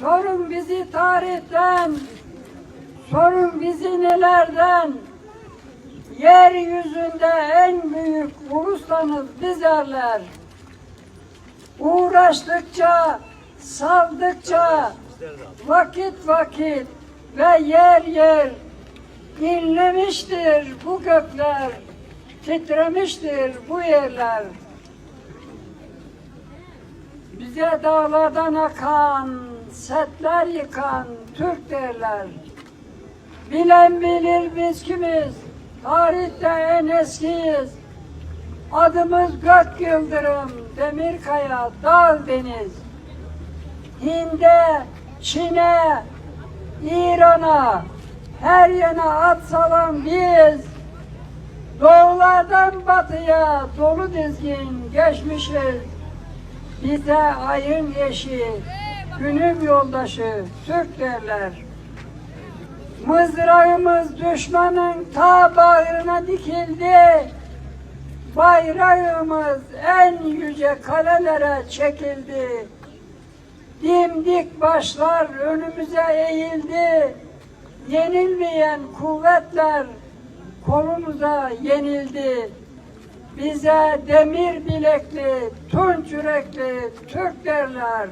Sorun bizi tarihten, sorun bizi nelerden. Yeryüzünde en büyük uluslanız bizlerler. Uğraştıkça, saldıkça, vakit vakit ve yer yer inlemiştir bu gökler, titremiştir bu yerler. Bize dağlardan akan, setler yıkan Türk derler. Bilen bilir biz kimiz, tarihte en eskiyiz. Adımız gök yıldırım, Demirkaya, dağ deniz. Hind'e, Çin'e, İran'a, her yana at salan biz. Doğulardan batıya dolu dizgin geçmişiz. Bize ayın eşi, günüm yoldaşı Türk derler. Mızrağımız düşmanın ta bağrına dikildi. Bayrağımız en yüce kalelere çekildi. Dimdik başlar önümüze eğildi. Yenilmeyen kuvvetler kolumuza yenildi. Bize demir bilekli, tunç yürekli Türk derler.